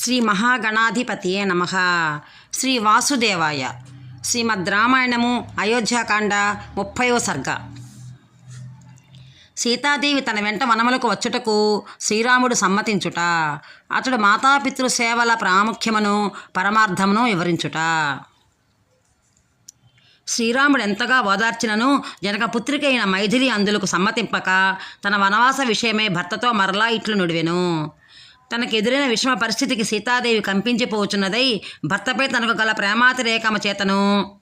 శ్రీ మహాగణాధిపతియే నమ. శ్రీ వాసుదేవాయ. శ్రీమద్ రామాయణము అయోధ్యాకాండ ముప్పైవ సర్గ. సీతాదేవి తన వెంట వనములకు వచ్చుటకు శ్రీరాముడు సమ్మతించుట అతడు మాతాపితృ సేవల ప్రాముఖ్యమును పరమార్థమును వివరించుట. శ్రీరాముడు ఎంతగా ఓదార్చినను జనకపుత్రికైన మైథిలి అందులకు సమ్మతింపక తన వనవాస విషయమై భర్తతో మరలా ఇట్లు నుడివెను. తనకెదురైన విషమ పరిస్థితికి సీతాదేవి కంపించిపోచున్నదై భర్తపై తనకు గల ప్రేమాతిరేకమ చేతను.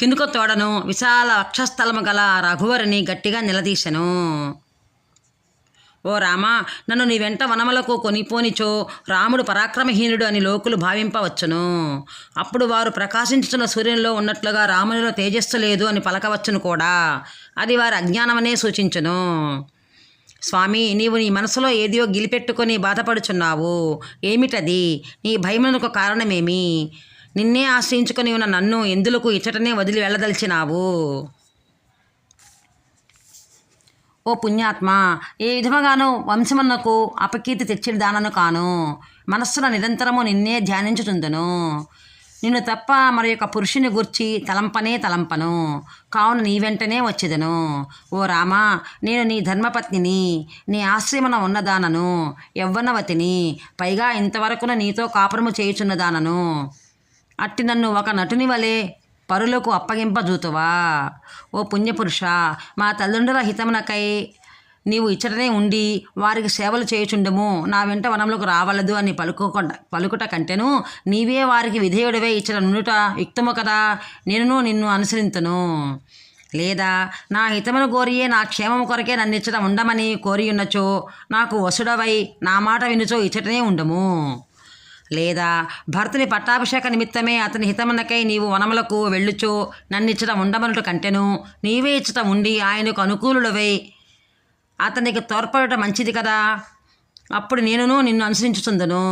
కినుక తోడను విశాల వక్షస్థలము గల రఘువరిని గట్టిగా నిలదీశను. ఓ రామా నన్ను నీ వెంట వనములకు కొనిపోనిచో రాముడు పరాక్రమహీనుడు అని లోకులు భావింపవచ్చును. అప్పుడు వారు ప్రకాశించుతున్న సూర్యునిలో ఉన్నట్లుగా రామునిలో తేజస్సు లేదు అని పలకవచ్చును కూడా. అది వారి అజ్ఞానమనే సూచించును. స్వామి నీవు నీ మనసులో ఏదియో గిలిపెట్టుకొని బాధపడుచున్నావు. ఏమిటది? నీ భయమునకు కారణమేమి? నిన్నే ఆశ్రయించుకొని ఉన్న నన్ను ఎందులకు ఇచ్చటనే వదిలి వెళ్ళదలిచినావు? ఓ పుణ్యాత్మ ఏ విధముగాను వంశమన్నకు అపకీర్తి తెచ్చిన దానను కాను. మనస్సున నిరంతరము నిన్నే ధ్యానించుచుందును. నిన్ను తప్ప మరి యొక్క పురుషుని గుర్చి తలంపనే తలంపను. కావున నీ వెంటనే వచ్చేదను. ఓ రామా నేను నీ ధర్మపత్నిని నీ ఆశ్రమన ఉన్నదానను యవ్వనవతిని పైగా ఇంతవరకున నీతో కాపురము చేయుచున్నదానను. అట్టి నన్ను ఒక నటుని వలె పరులకు అప్పగింపజూతువా. ఓ పుణ్యపురుష మా తల్లిదండ్రుల హితమునకై నీవు ఇచ్చటనే ఉండి వారికి సేవలు చేయుచుండము. నా వెంట వనంలోకి రావలదు అని పలుకోకుండా పలుకుట కంటెను నీవే వారికి విధేయుడివే ఇచ్చట నుండుట యుక్తము కదా. నేను నిన్ను అనుసరింతను. లేదా నా హితమును కోరియే నా క్షేమము కొరకే నన్ను ఇచ్చట ఉండమని కోరియున్నచో నాకు వసుడవై నా మాట వినుచో ఇచ్చటనే ఉండము. లేదా భర్తని పట్టాభిషేక నిమిత్తమే అతని హితమునకై నీవు వనములకు వెళ్ళుచో నన్నిచ్చట ఉండమనుట కంటెను నీవే ఇచ్చట ఉండి ఆయనకు అనుకూలుడవై అతనికి తోడ్పడటం మంచిది కదా. అప్పుడు నేనును నిన్ను అనుసరించుచుందును.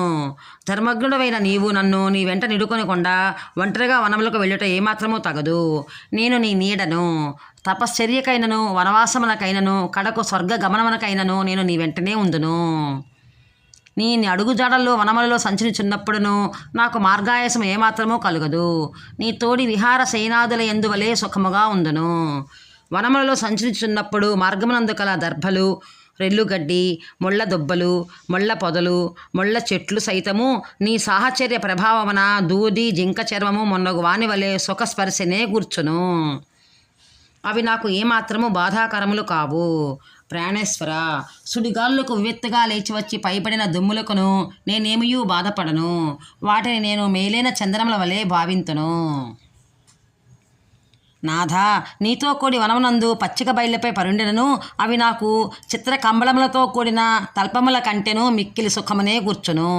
ధర్మజ్ఞుడవైన నీవు నన్ను నీ వెంట నిడుకొనికుండా ఒంటరిగా వనములకు వెళ్ళుట ఏమాత్రమూ తగదు. నేను నీ నీడను తపశ్చర్యకైనను వనవాసమునకైనను కడకు స్వర్గ గమనమునకైనను నేను నీ వెంటనే ఉందును. నీ అడుగుజాడల్లో వనములలో సంచరించున్నప్పుడును నాకు మార్గాయసం ఏమాత్రమూ కలుగదు. నీ తోడి విహార సేనాదుల ఎందువలే సుఖముగా ఉందును. వనములలో సంచరించున్నప్పుడు మార్గమునందు కల దర్భలు రెల్లుగడ్డి ముళ్ళ దుబ్బలు ముళ్ళ పొదలు ముళ్ళ చెట్లు సైతము నీ సాహచర్య ప్రభావమున దూది జింక చర్మము మొన్నగు వాని వలె సుఖస్పర్శనే కూర్చును అవి నాకు ఏమాత్రము బాధాకరములు కావు. ప్రాణేశ్వర సుడిగాళ్ళకు వివెత్తుగా లేచి వచ్చి పైపడిన దుమ్ములకును నేనేమియూ బాధపడను? వాటిని నేను మేలైన చంద్రముల వలె భావింతును. నాథా నీతో కూడి వనమునందు పచ్చిక బయళ్ళపై పరుండినను అవి నాకు చిత్ర కంబళములతో కూడిన తల్పముల కంటెను మిక్కిలి సుఖమునే కూర్చును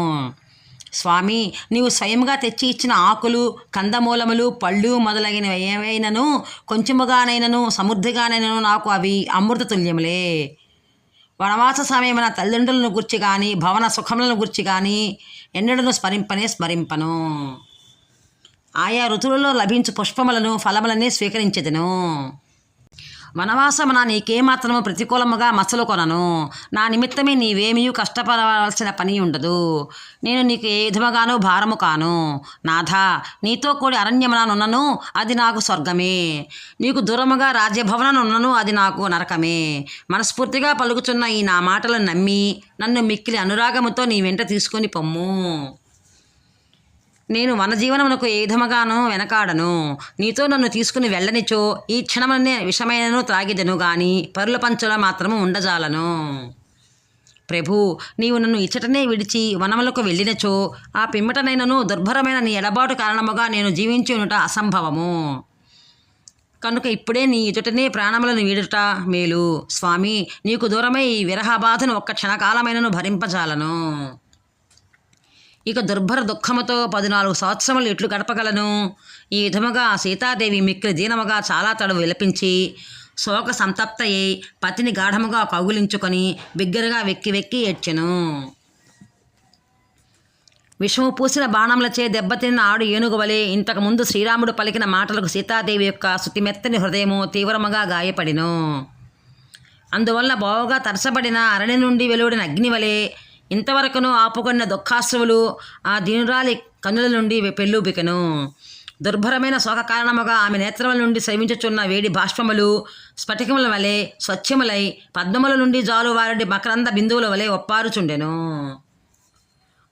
స్వామి నీవు స్వయంగా తెచ్చి ఇచ్చిన ఆకులు కందమూలములు పళ్ళు మొదలగినవి ఏవైనను కొంచెముగానైనను సమృద్ధిగానైనను నాకు అవి అమృతతుల్యములే వనవాస సమయమైన తల్లిదండ్రులను గుర్చి కానీ భవన సుఖములను గుర్చి కానీ ఎన్నడను స్మరింపనే స్మరింపను. ఆయా ఋతువులలో లభించు పుష్పములను ఫలములనే వనవాసము వనవాసమున నీకేమాత్రము ప్రతికూలముగా మచ్చలు కొనను. నా నిమిత్తమే నీవేమీ కష్టపడవలసిన పని ఉండదు. నేను నీకు ఏ విధముగానూ భారము కాను. నాథా నీతో కూడి అరణ్యముననున్నను అది నాకు స్వర్గమే. నీకు దూరముగా రాజ్యభవననున్నను అది నాకు నరకమే. మనస్ఫూర్తిగా పలుకుచున్న ఈ నా మాటలను నమ్మి నన్ను మిక్కిలి అనురాగముతో నీ వెంట తీసుకొని పొమ్ము. నేను మన జీవనమునకు ఏ విధముగాను వెనకాడను. నీతో నన్ను తీసుకుని వెళ్ళనిచో ఈ క్షణమనే విషమైనను త్రాగిదను గాని పరుల పంచుల మాత్రము ఉండజాలను. ప్రభు నీవు నన్ను ఇచ్చటనే విడిచి వనములకు వెళ్ళినచో ఆ పిమ్మటనైనను దుర్భరమైన నీ ఎడబాటు కారణముగా నేను జీవించి ఉనుట అసంభవము. కనుక ఇప్పుడే నీ ఎదుటనే ప్రాణములను వీడుట మేలు. స్వామి నీకు దూరమై ఈ విరహబాధను ఒక్క క్షణకాలమైనను భరింపజాలను. ఇక దుర్భర దుఃఖముతో పద్నాలుగు సంవత్సరములు ఎట్లు గడపగలను. ఈ విధముగా సీతాదేవి మిక్కిలి దీనముగా చాలా తడు విలపించి శోక సంతప్తయ్యి పతిని గాఢముగా కౌగులించుకొని బిగ్గరగా వెక్కి వెక్కి ఏడ్చెను. విషము పూసిన బాణములచే దెబ్బతిన్న ఆడు ఏనుగు వలె ఇంతకుముందు శ్రీరాముడు పలికిన మాటలకు సీతాదేవి యొక్క శృతిమెత్తని హృదయము తీవ్రముగా గాయపడిను. అందువల్ల బావుగా తరసబడిన అరణి నుండి వెలువడిన అగ్ని వలె ఇంతవరకును ఆపుకున్న దుఃఖాశ్రువులు ఆ దీనురాలి కన్నుల నుండి పెళ్ళూపికను దుర్భరమైన శోక కారణముగా ఆమె నేత్రముల నుండి శ్రమించుచున్న వేడి బాష్పములు స్ఫటికముల వలె స్వచ్ఛములై పద్మముల నుండి జాలువారడి మకరంద బిందువుల వలె ఒప్పారుచుండెను.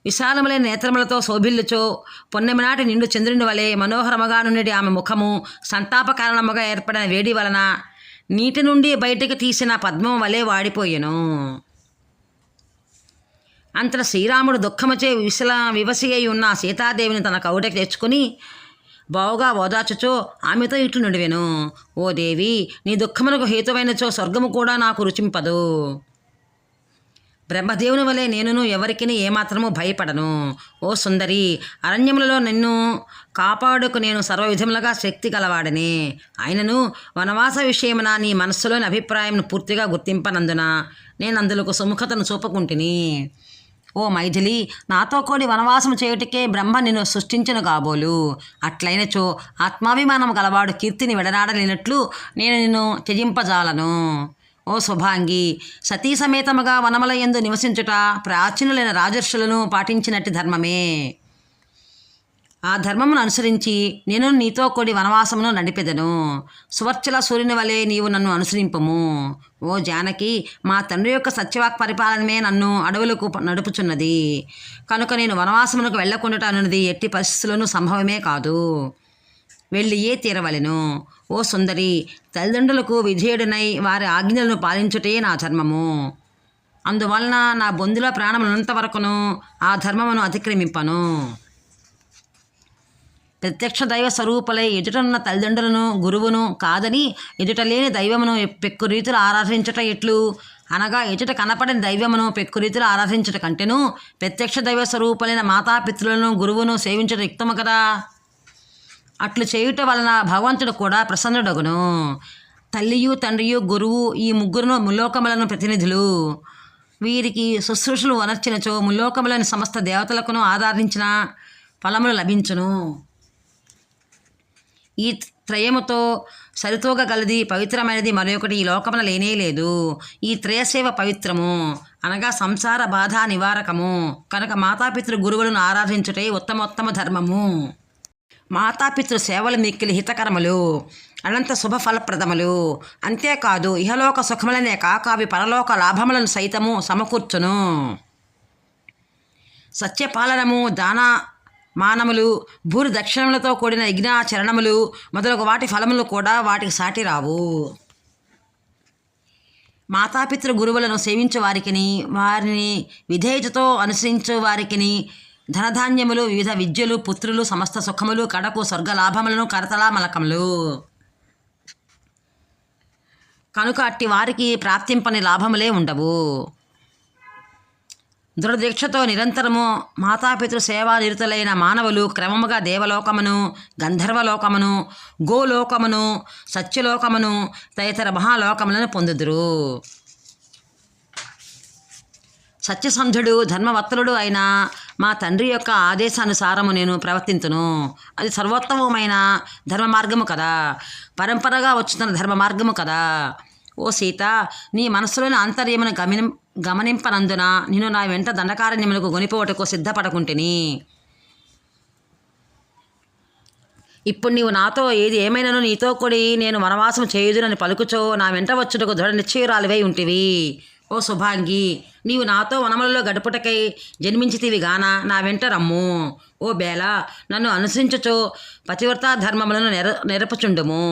విశాలములైన నేత్రములతో శోభిల్లుచో పొన్నెమినాటి నిండు చంద్రుని వలె మనోహరముగా నుండి ఆమె ముఖము సంతాప కారణముగా ఏర్పడిన వేడి వలన నీటి నుండి బయటకు తీసిన పద్మం వలె వాడిపోయెను. అంతట శ్రీరాముడు దుఃఖముచే విశల వివసి అయి ఉన్న సీతాదేవిని తన కౌటకి తెచ్చుకుని బావుగా ఓదార్చుచో ఆమెతో ఇట్లు నుడివెను. ఓ దేవి నీ దుఃఖమునకు హేతువైనచో స్వర్గము కూడా నాకు రుచింపదు. బ్రహ్మదేవుని వలె నేనును ఎవరికిని ఏమాత్రము భయపడను. ఓ సుందరి అరణ్యములలో నిన్ను కాపాడుకు నేను సర్వవిధములుగా శక్తి గలవాడని. ఆయనను వనవాస విషయమున నీ మనస్సులోని అభిప్రాయం పూర్తిగా గుర్తింపనందున నేను అందులకు సుముఖతను చూపకుంటుని. ఓ మైథిలి నాతో కూడి వనవాసం చేయుటకే బ్రహ్మ నిన్ను సృష్టించను కాబోలు. అట్లయినచో ఆత్మాభిమానం గలవాడు కీర్తిని విడనాడలేనట్లు నేను నిన్ను త్యజింపజాలను. ఓ శుభాంగి సతీ సమేతముగా వనమల యందు నివసించుట ప్రాచీనులైన రాజర్షులను పాటించినట్టు ధర్మమే. ఆ ధర్మమును అనుసరించి నేను నీతో కూడి వనవాసమును నడిపెదను. సువర్చల సూర్యుని వలె నీవు నన్ను అనుసరింపము. ఓ జానకి మా తండ్రి యొక్క సత్యవాక్ పరిపాలనమే నన్ను అడవులకు నడుపుచున్నది. కనుక నేను వనవాసమునకు వెళ్ళకుండా అన్నది ఎట్టి పరిస్థితుల్లోనూ సంభవమే కాదు. వెళ్ళియే తీరవలెను? ఓ సుందరి తల్లిదండ్రులకు విధేయుడనై వారి ఆజ్ఞలను పాలించుటే నా ధర్మము. అందువలన నా బొందుల ప్రాణమునంత వరకును ఆ ధర్మమును అతిక్రమింపను. ప్రత్యక్ష దైవ స్వరూపులై ఎదుటనున్న తల్లిదండ్రులను గురువును కాదని ఎదుట లేని దైవమును పెక్కు రీతులు ఆరాధించట ఎట్లు? అనగా ఎదుట కనపడని దైవమును పెక్కు రీతులు ఆరాధించట కంటేను ప్రత్యక్ష దైవ స్వరూపులైన మాతాపితృలను గురువును సేవించట యుక్తము కదా? అట్లు చేయుట వలన భగవంతుడు కూడా ప్రసన్నుడగును. తల్లియు తండ్రియు గురువు ఈ ముగ్గురును ముల్లోకములను ప్రతినిధులు. వీరికి శుశ్రూషలు వనర్చినచో ముల్లోకములని సమస్త దేవతలకును ఆదరించిన ఫలములు లభించును. ఈ త్రయముతో సరితూగగలది పవిత్రమైనది మరొకటి ఈ లోకమున లేనే లేదు. ఈ త్రయసేవ పవిత్రము అనగా సంసార బాధ నివారకము. కనుక మాతాపితృ గురువులను ఆరాధించుటే ఉత్తమోత్తమ ధర్మము. మాతాపితృ సేవలు మిక్కిలి హితకరములు అనంత శుభ ఫలప్రదములు. అంతేకాదు ఇహలోక సుఖములనే కాక అవి పరలోక లాభములను సైతము సమకూర్చును. సత్యపాలనము దాన మానములు భూరి దక్షిణములతో కూడిన యజ్ఞాచరణములు మొదలగు వాటి ఫలములు కూడా వాటికి సాటి రావు. మాతాపితృ గురువులను సేవించు వారికిని వారిని విధేయతతో అనుసరించు వారికిని ధనధాన్యములు వివిధ విద్యలు పుత్రులు సమస్త సుఖములు కడకు స్వర్గలాభములను కరతలా మలకములు. కనుక అట్టి వారికి ప్రాప్తింపని లాభములే ఉండవు. దృఢదీక్షతో నిరంతరము మాతాపితృ సేవానిరుతులైన మానవులు క్రమముగా దేవలోకమును గంధర్వలోకమును గోలోకమును సత్యలోకమును తదితర మహాలోకములను పొందుదురు. సత్యసంధుడు ధర్మవత్తలుడు అయిన మా తండ్రి యొక్క ఆదేశానుసారము నేను ప్రవర్తింతును. అది సర్వోత్తమమైన ధర్మ మార్గము కదా. పరంపరగా వచ్చుతున్న ధర్మ మార్గము కదా. ఓ సీత నీ మనస్సులోని అంతర్యమును గమని గమనింపనందున నేను నా వెంట దండకారణ్యములకు గొనిపోవటకు సిద్ధపడకుంటుని. ఇప్పుడు నీవు నాతో ఏది ఏమైనాను నీతో కూడి నేను వనవాసం చేయుదునని పలుకుచో నా వెంట వచ్చుటకు దృఢ నిశ్చయురాలివై ఉంటివి. ఓ శుభాంగి నీవు నాతో వనములలో గడుపుటకై జన్మించితివి గాన నా వెంట రమ్ము. ఓ బేల నన్ను అనుసరించుచో పతివ్రతా ధర్మములను నెర నెరపుచుండుము.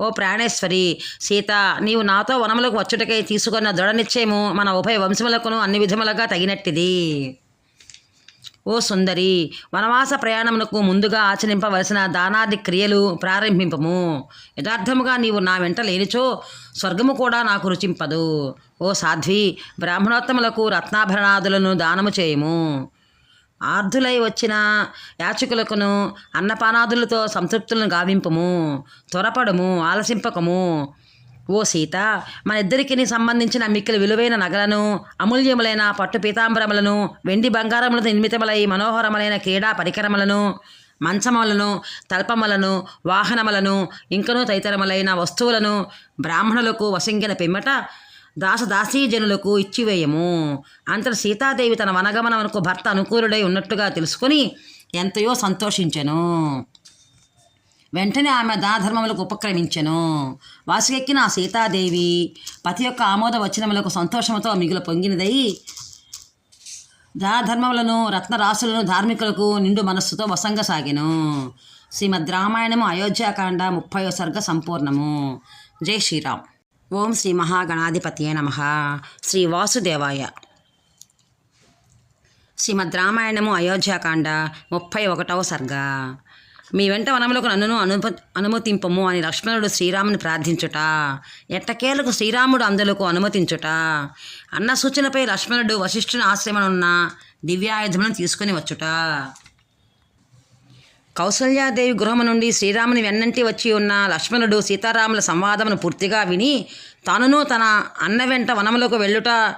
ఓ ప్రాణేశ్వరి సీత నీవు నాతో వనములకు వచ్చుటకై తీసుకున్న దృఢ నిశ్చయము మన ఉభయ వంశములకును అన్ని విధములుగా తగినట్టిది. ఓ సుందరి వనవాస ప్రయాణమునకు ముందుగా ఆచరింపవలసిన దానాది క్రియలు ప్రారంభింపము. యథార్థముగా నీవు నా వెంట లేనిచో స్వర్గము కూడా నాకు రుచింపదు. ఓ సాధ్వి బ్రాహ్మణోత్తములకు రత్నాభరణాదులను దానము చేయము. ఆర్ధులై వచ్చిన యాచకులకును అన్నపానాదులతో సంతృప్తులను గావింపము. త్వరపడము ఆలసింపకము. ఓ సీత మన ఇద్దరికి సంబంధించిన మిక్కిలి విలువైన నగలను అమూల్యములైన పట్టు పీతాంబరములను వెండి బంగారములతో నిర్మితములై మనోహరములైన క్రీడా పరికరములను మంచములను తల్పములను వాహనములను ఇంకనూ తదితరములైన వస్తువులను బ్రాహ్మణులకు వశంగిన పిమ్మట దాసదాసీజనులకు ఇచ్చివేయము. అంతటి సీతాదేవి తన వనగమనమునకు భర్త అనుకూలుడై ఉన్నట్టుగా తెలుసుకొని ఎంతయో సంతోషించెను. వెంటనే ఆమె దానధర్మములకు ఉపక్రమించెను. వాసుకెక్కిన ఆ సీతాదేవి పతి యొక్క ఆమోద వచనములకు సంతోషముతో మిగులు పొంగినదై దానధర్మములను రత్నరాశులను ధార్మికులకు నిండు మనస్సుతో వసంగ సాగెను శ్రీమద్ రామాయణము అయోధ్యాకాండ ముప్పై సర్గ సంపూర్ణము. జై శ్రీరామ్. ఓం శ్రీ మహాగణాధిపతియే నమ. శ్రీ వాసుదేవాయ. శ్రీమద్ రామాయణము అయోధ్యాకాండ ముప్పై ఒకటవ సర్గ. మీ వెంట వనములకు నన్నును అనుప అనుమతింపము అని లక్ష్మణుడు శ్రీరాముని ప్రార్థించుట. ఎట్టకేలకు శ్రీరాముడు అందులకు అనుమతించుట. అన్న సూచనపై లక్ష్మణుడు వశిష్ఠుని ఆశ్రమనున్న దివ్యాయుధములను తీసుకుని వచ్చుట. కౌసల్యాదేవి గృహము నుండి శ్రీరాముని వెన్నంటి వచ్చి ఉన్న లక్ష్మణుడు సీతారాముల సంవాదమును పూర్తిగా విని తనను తన అన్న వెంట వనములకు వెళ్ళుట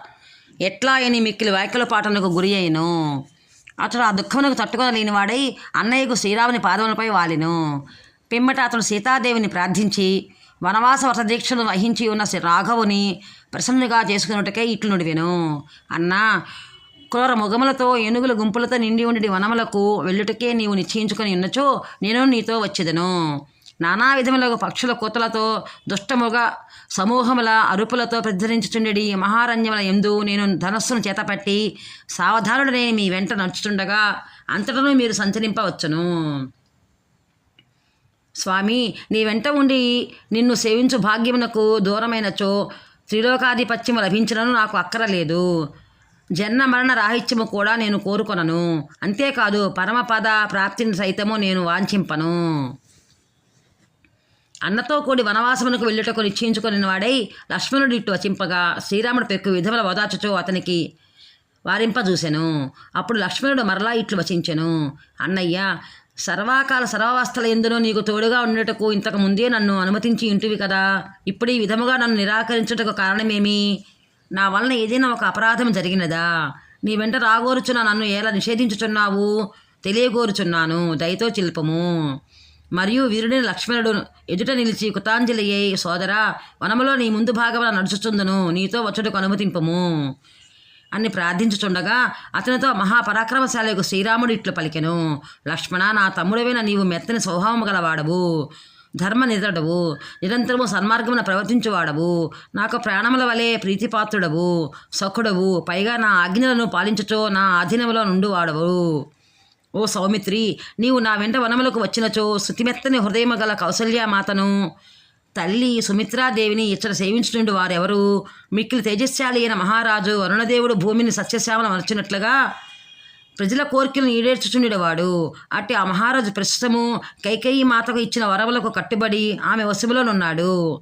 ఎట్లా అని మిక్కిలి వ్యాఖ్యల పాటనకు గురి అయిను. అతడు ఆ దుఃఖమునకు తట్టుకోలేని వాడై అన్నయ్యకు శ్రీరాముని పాదములపై వాలిను. పిమ్మట అతడు సీతాదేవిని ప్రార్థించి వనవాస వ్రతదీక్షను వహించి ఉన్న శ్రీ రాఘవుని ప్రసన్నుగా చేసుకున్నట్టుకే ఇట్లు నుడివెను. అన్నా క్రూర ముగములతో ఏనుగుల గుంపులతో నిండి ఉండి వనములకు వెళ్ళుటకే నీవు నిశ్చయించుకొని ఉన్నచో నేను నీతో వచ్చేదను. నానా విధములకు పక్షుల కూతలతో దుష్టముగ సమూహముల అరుపులతో ప్రచురించుచుండెడి మహారణ్యముల ఎందు నేను ధనస్సును చేతపట్టి సావధానుడనే మీ వెంట నడుచుచుండగా అంతటను మీరు సంచరింపవచ్చును. స్వామి నీ వెంట ఉండి నిన్ను సేవించు భాగ్యమునకు దూరమైనచో త్రిలోకాధిపత్యము లభించినను నాకు అక్కరలేదు. జన్మ మరణ రాహిత్యము కూడా నేను కోరుకొనను. అంతేకాదు పరమపద ప్రాప్తిని సైతము నేను వాంఛింపను. అన్నతో కూడి వనవాసమునకు వెళ్ళుటకు నిశ్చయించుకుని వాడై లక్ష్మణుడు ఇటు వచింపగా శ్రీరాముడు పెక్కు విధముల ఓదార్చుచో అతనికి వారింపజూసెను అప్పుడు లక్ష్మణుడు మరలా ఇట్లు వచించెను. అన్నయ్య సర్వాకాల సర్వావస్థల ఎందునో నీకు తోడుగా ఉండటకు ఇంతకు ముందే నన్ను అనుమతించి ఇంటివి కదా. ఇప్పుడు ఈ విధముగా నన్ను నిరాకరించుటకు కారణమేమి? నా వలన ఏదైనా ఒక అపరాధం జరిగినదా? నీ వెంట రాగోరుచున్న నన్ను ఎలా నిషేధించుచున్నావు? తెలియగోరుచున్నాను. దయతో చిల్పము. మరియు వీరుడిని లక్ష్మణుడు. ఎదుట నిలిచి కృతాంజలి అయి సోదరా వనములో నీ ముందు భాగమున నడుచుచుందును నీతో వచ్చుటకు అనుమతింపము అని ప్రార్థించుచుండగా అతనితో మహాపరాక్రమశాలకు శ్రీరాముడు ఇట్లు పలికెను. లక్ష్మణ నా తమ్ముడవైన నీవు మెత్తని స్వభావము గలవాడవు. ధర్మ నిద్రడవు. నిరంతరము సన్మార్గమున ప్రవర్తించువాడవు. నాకు ప్రాణముల వలె ప్రీతిపాత్రుడవు. సఖుడవు పైగా నా ఆజ్ఞలను పాలించుచో నా ఆధీనములో నుండువాడవు. ఓ సౌమిత్రి నీవు నా వెంట వనములకు వచ్చినచో శృతిమెత్తని హృదయము గల కౌసల్యామాతను. తల్లి సుమిత్రాదేవిని ఇచ్చట సేవించుతుండు వారెవరు? మిక్కిలి తేజస్శాలి అయిన మహారాజు వరుణదేవుడు భూమిని సస్యశ్యామల మరచినట్లుగా ప్రజల కోరికలను ఈడేర్చుచుండేవాడు అట్టి ఆ మహారాజు ప్రస్తుతము కైకేయి మాతకు ఇచ్చిన వరములకు కట్టుబడి ఆమె వశములోనున్నాడు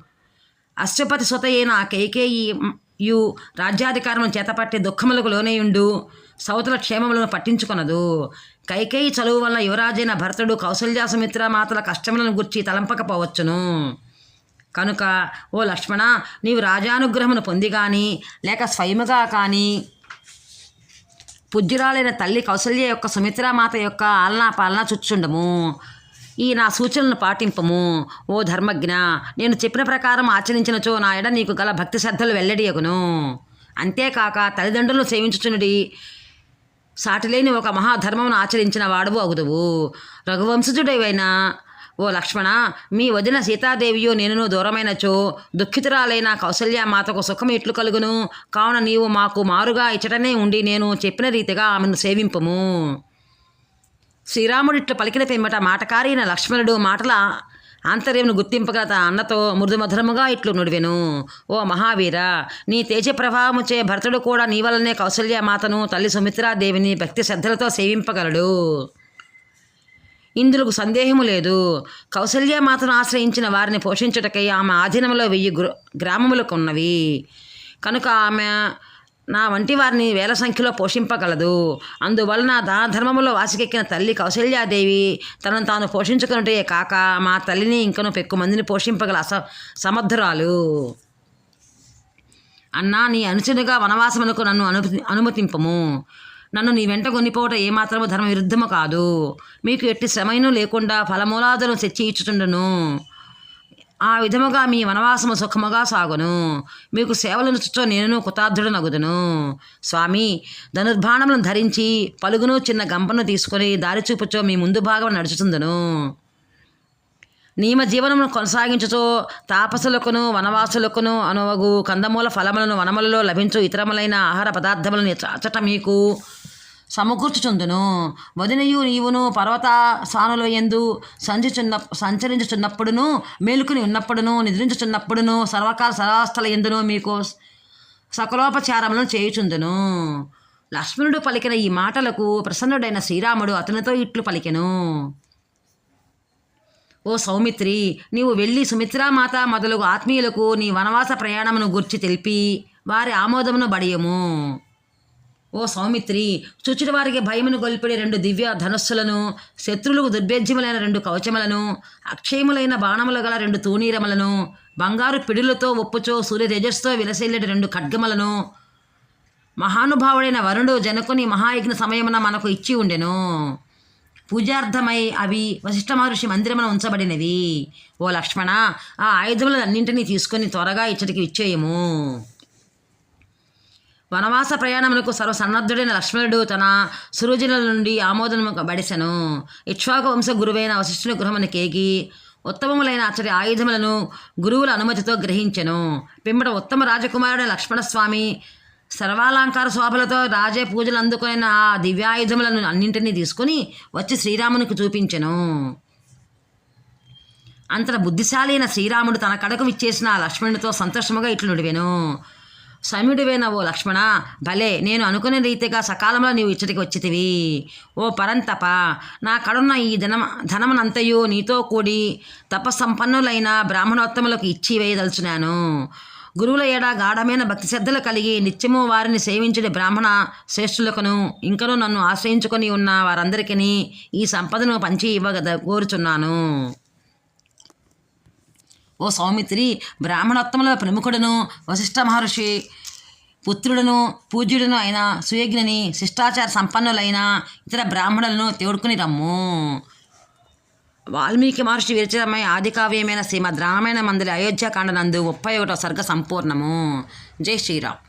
అశ్వపతి సుత అయిన ఆ కైకేయి యు రాజ్యాధికారం చేతపట్టే దుఃఖములకు లోనేయుండు. సౌతుల క్షేమములను పట్టించుకొనదు. కైకేయి చలువు వల్ల యువరాజైన భరతుడు కౌశల్యాసుమిత్ర మాతల కష్టములను గుర్చి తలంపకపోవచ్చును. కనుక ఓ లక్ష్మణ నీవు రాజానుగ్రహమును పొంది కానీ లేక స్వయముగా కానీ పుజ్యురాలైన తల్లి కౌసల్య యొక్క సుమిత్రామాత యొక్క ఆలనా పాలన చుచ్చుండము. ఈ నా సూచనలను పాటింపము. ఓ ధర్మజ్ఞ నేను చెప్పిన ప్రకారం ఆచరించినచో నాయడ నీకు గల భక్తి శ్రద్ధలు వెల్లడియగును. అంతేకాక తల్లిదండ్రులను సేవించుచునుడి సాటిలేని ఒక మహాధర్మమును ఆచరించిన వాడవు అగుదువు. రఘువంశజుడేవైనా? ఓ లక్ష్మణ మీ వదిన సీతాదేవియో నేను దూరమైనచో దుఃఖితురాలైన కౌసల్య మాతకు సుఖం ఇట్లు కలుగును? కావున నీవు మాకు మారుగా ఇచ్చటనే ఉండి నేను చెప్పిన రీతిగా ఆమెను సేవింపము. శ్రీరాముడిట్లు పలికిన పిమ్మట మాటకారైన లక్ష్మణుడు మాటల అంతర్యమును గుర్తింపగల తన అన్నతో మృదుమధురముగా ఇట్లు నుడివెను. ఓ మహావీర నీ తేజ ప్రభావముచే భరతుడు కూడా నీ వల్లనే కౌసల్య మాతను తల్లి సుమిత్రాదేవిని భక్తి శ్రద్ధలతో సేవింపగలడు. ఇందులకు సందేహము లేదు. కౌసల్యమాతను ఆశ్రయించిన వారిని పోషించుటకై ఆమె ఆధీనంలో వెయ్యి గ్రామములకు ఉన్నవి. కనుక ఆమె నా వంటి వారిని వేల సంఖ్యలో పోషింపగలదు. అందువలన దాన ధర్మములో వాసికెక్కిన తల్లి కౌశల్యాదేవి తనను తాను పోషించుకున్నటే కాక మా తల్లిని ఇంకను పెక్కు మందిని పోషింపగల అస సమర్థురాలు. అన్నా నీ అనుచరుగా వనవాసమునకు నన్ను అను అనుమతింపము. నన్ను నీ వెంట కొనిపోవట ఏమాత్రము ధర్మ విరుద్ధము కాదు. మీకు ఎట్టి శ్రమైను లేకుండా ఫలమూలాదులను తెచ్చి ఇచ్చుచుండను. ఆ విధముగా మీ వనవాసము సుఖముగా సాగును. మీకు సేవలను చుచ్చో నేను కృతార్థుడు నగుదును. స్వామి ధనుర్బాణములను ధరించి పలుగును చిన్న గంపను తీసుకొని దారి చూపుచో మీ ముందు భాగం నడుచుతుందును నియమ జీవనమును కొనసాగించుచో తాపసులకును వనవాసులకును అనువగు కందమూల ఫలములను వనములలో లభించు ఇతరములైన ఆహార పదార్థములను చాచట మీకు సమకూర్చుచుందును వదినయు నీవును పర్వత సానుల ఎందు సంచుచున్న సంచరించుచున్నప్పుడును మేలుకుని ఉన్నప్పుడును నిద్రించుచున్నప్పుడును సర్వకాల సర్వాస్థల ఎందును మీకు సకలోపచారములను చేయుచుందును. లక్ష్మణుడు పలికిన ఈ మాటలకు ప్రసన్నుడైన శ్రీరాముడు అతనితో ఇట్లు పలికెను. ఓ సౌమిత్రి నీవు వెళ్ళి సుమిత్రామాత మొదలగు ఆత్మీయులకు నీ వనవాస ప్రయాణమును గుర్చి తెలిపి వారి ఆమోదమును బడియము. ఓ సౌమిత్రి చుచుడు భయమును గొల్పిడి రెండు దివ్య ధనుస్సులను శత్రులకు దుర్భేద్యములైన రెండు కవచములను అక్షయములైన బాణములు గల రెండు తూనీరములను బంగారు పిడులతో ఒప్పుచో సూర్య తేజస్సుతో విలసిల్లటి రెండు ఖడ్గములను మహానుభావుడైన వరుణుడు జనకుని మహాయజ్ఞ సమయమున మనకు ఇచ్చి ఉండెను. పూజార్థమై అవి వశిష్ఠ మహర్షి మందిరమున ఉంచబడినవి. ఓ లక్ష్మణ ఆ ఆయుధములన్నింటినీ తీసుకొని త్వరగా ఇచ్చటికి ఇచ్చేయము వనవాస ప్రయాణములకు సర్వసన్నద్ధుడైన లక్ష్మణుడు తన సురుజనుల నుండి ఆమోదము బడిసెను. ఇక్ష్వాకు వంశ గురువైన వశిష్ఠుని గృహమును కేగి ఉత్తమములైన అతడి ఆయుధములను గురువుల అనుమతితో గ్రహించెను. పిమ్మట ఉత్తమ రాజకుమారుడైన లక్ష్మణస్వామి సర్వాలంకార శోభలతో రాజే పూజలు అందుకున్న ఆ దివ్యాయుధములను అన్నింటినీ తీసుకుని వచ్చి శ్రీరామునికి చూపించెను. అంతట బుద్ధిశాలి అయిన శ్రీరాముడు తన కడకు విచ్చేసిన ఆ లక్ష్మణుడితో సంతోషముగా ఇట్లు నుడివెను. సమయుడివైన ఓ లక్ష్మణ? భలే నేను అనుకునే రీతిగా సకాలంలో నీవు ఇచ్చటికి వచ్చితివి. ఓ పరంతప నా కడున్న ఈ ధనం ధనమునంతయు నీతో కూడి తపసంపన్నులైన బ్రాహ్మణోత్తములకు ఇచ్చి వేయదలుచున్నాను. గురువుల ఏడ గాఢమైన భక్తి శ్రద్ధలు కలిగి నిత్యము వారిని సేవించే బ్రాహ్మణ శ్రేష్ఠులకును ఇంకనూ నన్ను ఆశ్రయించుకొని ఉన్న వారందరికీ ఈ సంపదను పంచి ఇవ్వగద కోరుచున్నాను. ఓ సౌమిత్రి బ్రాహ్మణోత్తముల ప్రముఖుడును వశిష్ఠ మహర్షి పుత్రుడును పూజ్యుడును అయిన సుయజ్ఞని శిష్టాచార సంపన్నులైన ఇతర బ్రాహ్మణులను తోడుకుని రమ్ము. వాల్మీకి మహర్షి విరచితమై ఆది కావ్యమైన శ్రీమద్ రామాయణ మందిర అయోధ్యాకాండ నందు ముప్పై ఒకటో సర్గ సంపూర్ణము. జై శ్రీరామ్.